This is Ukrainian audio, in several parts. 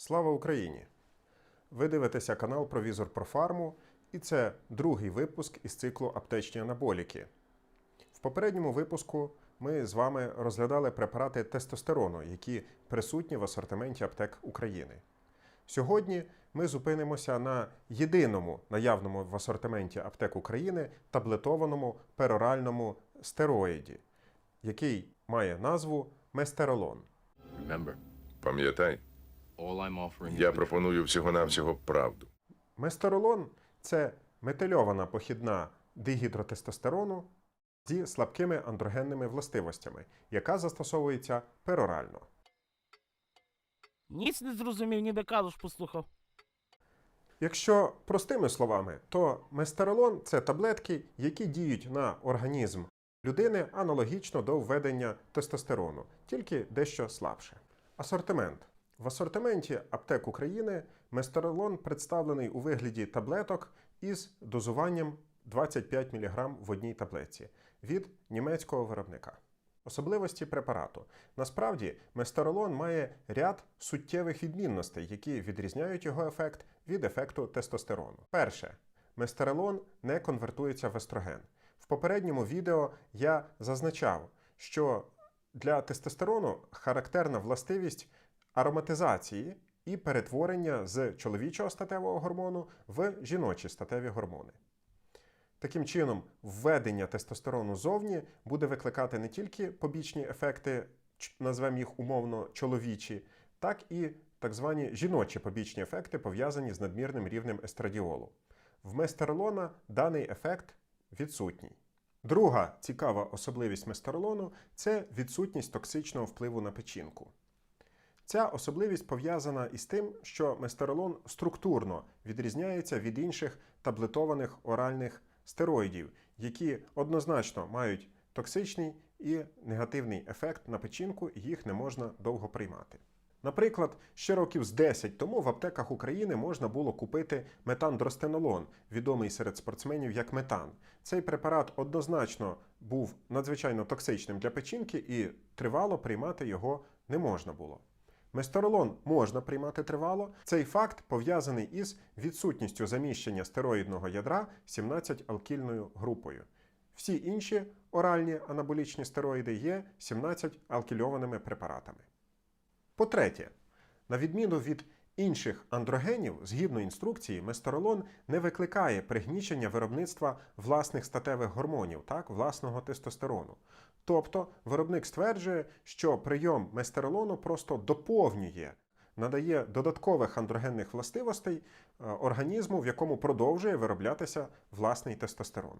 Слава Україні! Ви дивитеся канал Провізор про фарму, і це другий випуск із циклу Аптечні анаболіки. В попередньому випуску ми з вами розглядали препарати тестостерону, які присутні в асортименті аптек України. Сьогодні ми зупинимося на єдиному наявному в асортименті аптек України таблетованому пероральному стероїді, який має назву местеролон. Пам'ятай, я пропоную всього-навсього правду. Местеролон це метильована похідна дигідротестостерону зі слабкими андрогенними властивостями, яка застосовується перорально. Ніц не зрозумів, ніби калуш послухав. Якщо простими словами, то местеролон це таблетки, які діють на організм людини аналогічно до введення тестостерону, тільки дещо слабше. Асортимент. В асортименті аптек України местеролон представлений у вигляді таблеток із дозуванням 25 мг в одній таблетці від німецького виробника. Особливості препарату. Насправді, местеролон має ряд суттєвих відмінностей, які відрізняють його ефект від ефекту тестостерону. Перше, местеролон не конвертується в естроген. В попередньому відео я зазначав, що для тестостерону характерна властивість ароматизації і перетворення з чоловічого статевого гормону в жіночі статеві гормони. Таким чином, введення тестостерону зовні буде викликати не тільки побічні ефекти, назвемо їх умовно чоловічі, так і так звані жіночі побічні ефекти, пов'язані з надмірним рівнем естрадіолу. В местеролона даний ефект відсутній. Друга цікава особливість местеролону це відсутність токсичного впливу на печінку. Ця особливість пов'язана із тим, що местеролон структурно відрізняється від інших таблетованих оральних стероїдів, які однозначно мають токсичний і негативний ефект на печінку, і їх не можна довго приймати. Наприклад, ще років з 10 тому в аптеках України можна було купити метандростенолон, відомий серед спортсменів як метан. Цей препарат однозначно був надзвичайно токсичним для печінки і тривало приймати його не можна було. Местеролон можна приймати тривало. Цей факт пов'язаний із відсутністю заміщення стероїдного ядра 17-алкільною групою. Всі інші оральні анаболічні стероїди є 17-алкільованими препаратами. По-третє, на відміну від інших андрогенів, згідно інструкції, местеролон не викликає пригнічення виробництва власних статевих гормонів, так, власного тестостерону. Тобто виробник стверджує, що прийом местеролону просто доповнює, надає додаткових андрогенних властивостей е, організму, в якому продовжує вироблятися власний тестостерон.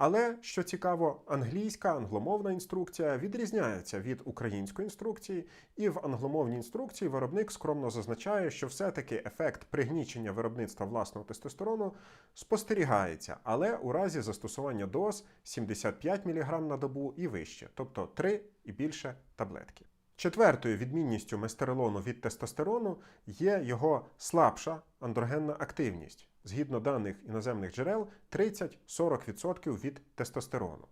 Але що цікаво, англійська англомовна інструкція відрізняється від української інструкції, і в англомовній інструкції виробник скромно зазначає, що все-таки ефект пригнічення виробництва власного тестостерону спостерігається, але у разі застосування доз 75 мг на добу і вище, тобто 3 і більше таблетки. Четвертою відмінністю местеролону від тестостерону є його слабша андрогенна активність. Згідно даних іноземних джерел, 30-40% від тестостерону.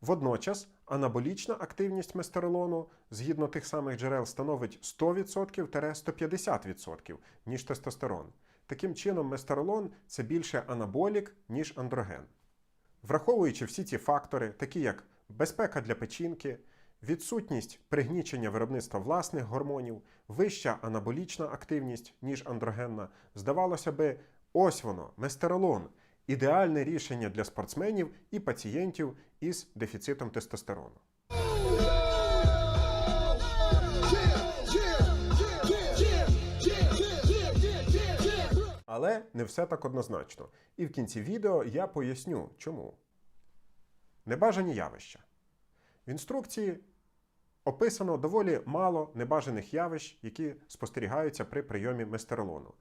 Водночас анаболічна активність местеролону згідно тих самих джерел становить 100%-150%, ніж тестостерон. Таким чином, местеролон це більше анаболік, ніж андроген. Враховуючи всі ці фактори, такі як безпека для печінки, відсутність пригнічення виробництва власних гормонів, вища анаболічна активність, ніж андрогенна, здавалося би, ось воно, местеролон ідеальне рішення для спортсменів і пацієнтів із дефіцитом тестостерону. Але не все так однозначно. І в кінці відео я поясню, чому. Небажані явища. В інструкції описано доволі мало небажаних явищ, які спостерігаються при прийомі местеролону.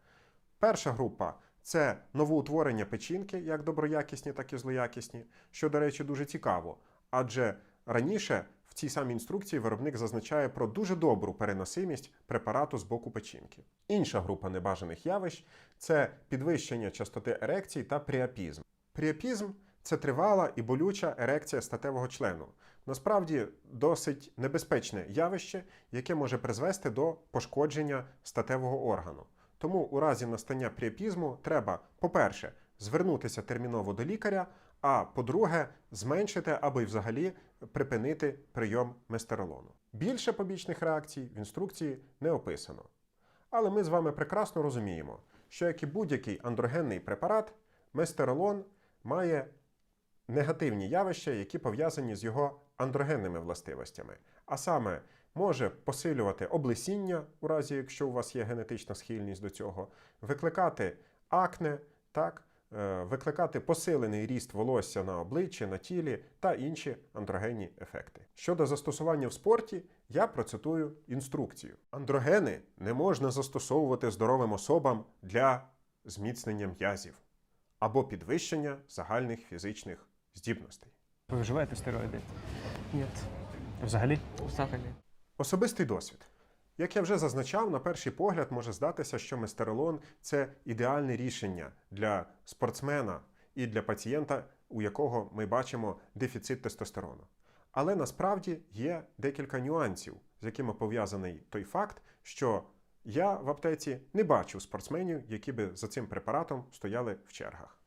Перша група це новоутворення печінки, як доброякісні, так і злоякісні, що, до речі, дуже цікаво. Адже раніше в цій самій інструкції виробник зазначає про дуже добру переносимість препарату з боку печінки. Інша група небажаних явищ це підвищення частоти ерекцій та пріапізм. Пріапізм це тривала і болюча ерекція статевого члену. Насправді досить небезпечне явище, яке може призвести до пошкодження статевого органу. Тому у разі настання пріапізму треба, по-перше, звернутися терміново до лікаря, а по-друге, зменшити або й взагалі припинити прийом местеролону. Більше побічних реакцій в інструкції не описано. Але ми з вами прекрасно розуміємо, що як і будь-який андрогенний препарат, местеролон має негативні явища, які пов'язані з його андрогенними властивостями. А саме може посилювати облесіння, у разі якщо у вас є генетична схильність до цього, викликати акне, так, е, викликати посилений ріст волосся на обличчі, на тілі та інші андрогенні ефекти. Щодо застосування в спорті, я процитую інструкцію. Андрогени не можна застосовувати здоровим особам для зміцнення м'язів або підвищення загальних фізичних здібностей. Ви вживаєте стероїди? Нет, Взагалі? взагалі. Особистий досвід. Як я вже зазначав, на перший погляд може здатися, що местеролон це ідеальне рішення для спортсмена і для пацієнта, у якого ми бачимо дефіцит тестостерону. Але насправді є декілька нюансів, з якими пов'язаний той факт, що я в аптеці не бачив спортсменів, які би за цим препаратом стояли в чергах.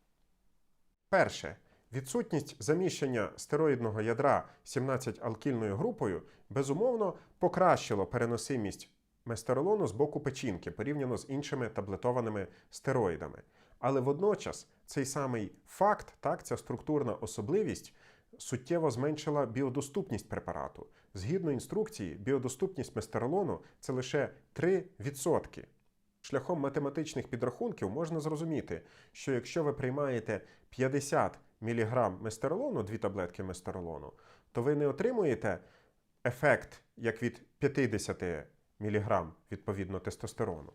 Перше. Відсутність заміщення стероїдного ядра 17-алкільною групою безумовно покращило переносимість местеролону з боку печінки порівняно з іншими таблетованими стероїдами. Але водночас цей самий факт, так, ця структурна особливість суттєво зменшила біодоступність препарату. Згідно інструкції, біодоступність местеролону це лише 3%. Шляхом математичних підрахунків можна зрозуміти, що якщо ви приймаєте 50 мг местеролону, дві таблетки местеролону, то ви не отримуєте ефект як від 50 мг відповідно тестостерону,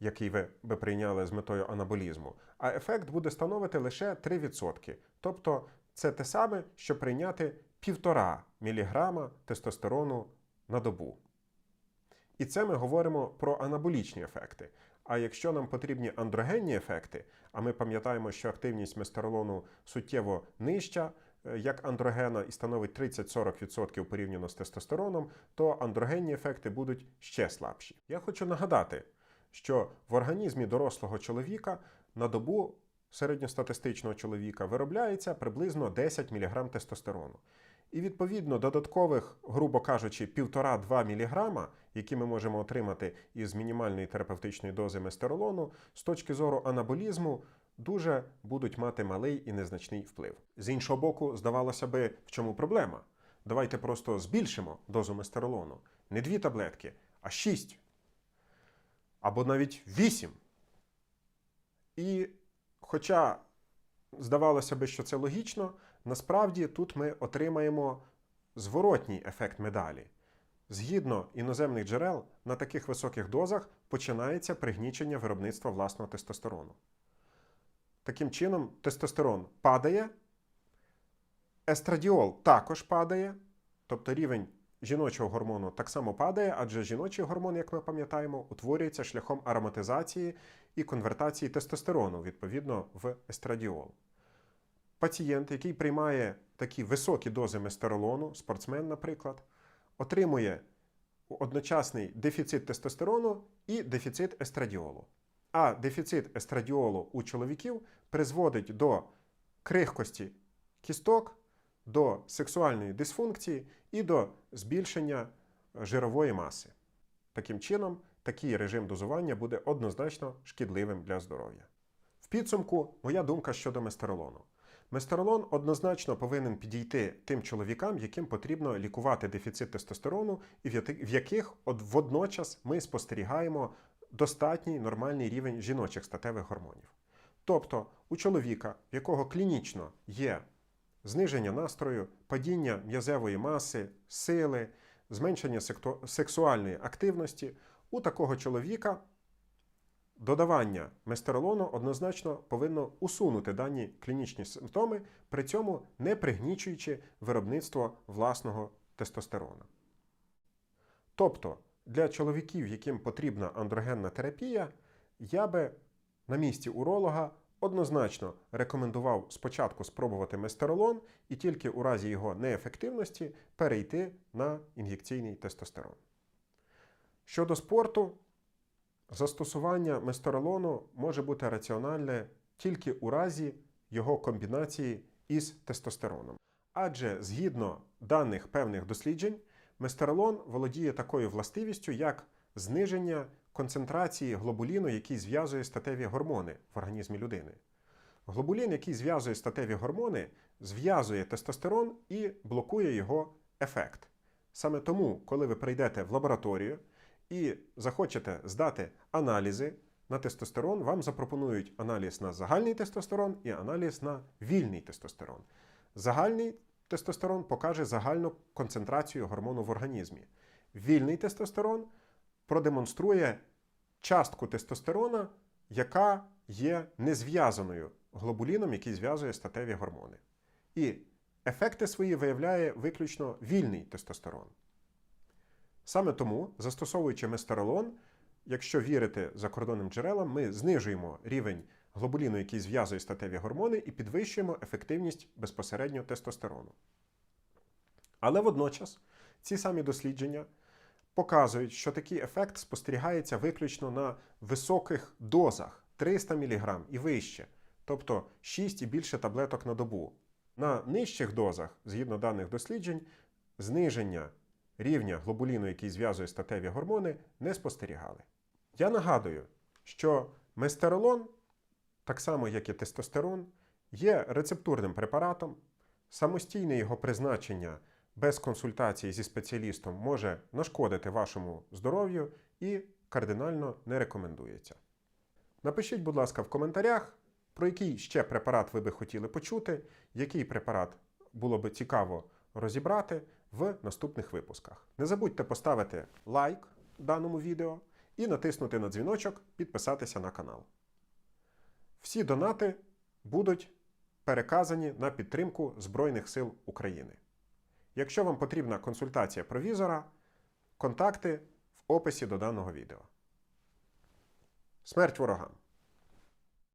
який ви би прийняли з метою анаболізму, а ефект буде становити лише 3%. Тобто це те саме, що прийняти 1,5 мг тестостерону на добу. І це ми говоримо про анаболічні ефекти. А якщо нам потрібні андрогенні ефекти, а ми пам'ятаємо, що активність местеролону суттєво нижча, е, як андрогена, і становить 30-40% порівняно з тестостероном, то андрогенні ефекти будуть ще слабші. Я хочу нагадати, що в організмі дорослого чоловіка на добу середньостатистичного чоловіка виробляється приблизно 10 мг тестостерону. І відповідно додаткових, грубо кажучи, 1,5-2 мг, які ми можемо отримати із мінімальної терапевтичної дози местеролону, з точки зору анаболізму, дуже будуть мати малий і незначний вплив. З іншого боку, здавалося би, в чому проблема? Давайте просто збільшимо дозу местеролону. Не дві таблетки, а 6. Або навіть 8. І хоча здавалося би, що це логічно, насправді тут ми отримаємо зворотній ефект медалі. Згідно іноземних джерел, на таких високих дозах починається пригнічення виробництва власного тестостерону. Таким чином, тестостерон падає, естрадіол також падає, тобто рівень жіночого гормону так само падає, адже жіночий гормон, як ми пам'ятаємо, утворюється шляхом ароматизації і конвертації тестостерону відповідно в естрадіол. Пацієнт, який приймає такі високі дози местеролону, спортсмен, наприклад, отримує одночасний дефіцит тестостерону і дефіцит естрадіолу. А дефіцит естрадіолу у чоловіків призводить до крихкості кісток, до сексуальної дисфункції і до збільшення жирової маси. Таким чином, такий режим дозування буде однозначно шкідливим для здоров'я. В підсумку, моя думка щодо местеролону. Местеролон однозначно повинен підійти тим чоловікам, яким потрібно лікувати дефіцит тестостерону, і в яких водночас ми спостерігаємо достатній нормальний рівень жіночих статевих гормонів. Тобто у чоловіка, в якого клінічно є зниження настрою, падіння м'язевої маси, сили, зменшення сексуальної активності, у такого чоловіка Додавання местеролону однозначно повинно усунути дані клінічні симптоми, при цьому не пригнічуючи виробництво власного тестостерона. Тобто для чоловіків, яким потрібна андрогенна терапія, я би на місці уролога однозначно рекомендував спочатку спробувати местеролон і тільки у разі його неефективності перейти на ін'єкційний тестостерон. Щодо спорту, застосування местеролону може бути раціональне тільки у разі його комбінації із тестостероном. Адже згідно даних певних досліджень, местеролон володіє такою властивістю, як зниження концентрації глобуліну, який зв'язує статеві гормони в організмі людини. Глобулін, який зв'язує статеві гормони, зв'язує тестостерон і блокує його ефект. Саме тому, коли ви прийдете в лабораторію і захочете здати аналізи на тестостерон, вам запропонують аналіз на загальний тестостерон і аналіз на вільний тестостерон. Загальний тестостерон покаже загальну концентрацію гормону в організмі. Вільний тестостерон продемонструє частку тестостерона, яка є незв'язаною глобуліном, який зв'язує статеві гормони. І ефекти свої виявляє виключно вільний тестостерон. Саме тому, застосовуючи местеролон, якщо вірити закордонним джерелам, ми знижуємо рівень глобуліну, який зв'язує статеві гормони, і підвищуємо ефективність безпосередньо тестостерону. Але водночас ці самі дослідження показують, що такий ефект спостерігається виключно на високих дозах 300 мг і вище, тобто 6 і більше таблеток на добу. На нижчих дозах, згідно даних досліджень, зниження рівня глобуліну, який зв'язує статеві гормони, не спостерігали. Я нагадую, що местеролон, так само як і тестостерон, є рецептурним препаратом, самостійне його призначення без консультації зі спеціалістом може нашкодити вашому здоров'ю і кардинально не рекомендується. Напишіть, будь ласка, в коментарях, про який ще препарат ви би хотіли почути, який препарат було би цікаво розібрати в наступних випусках. Не забудьте поставити лайк даному відео і натиснути на дзвіночок, підписатися на канал. Всі донати будуть переказані на підтримку Збройних сил України. Якщо вам потрібна консультація провізора, контакти в описі до даного відео. Смерть ворогам!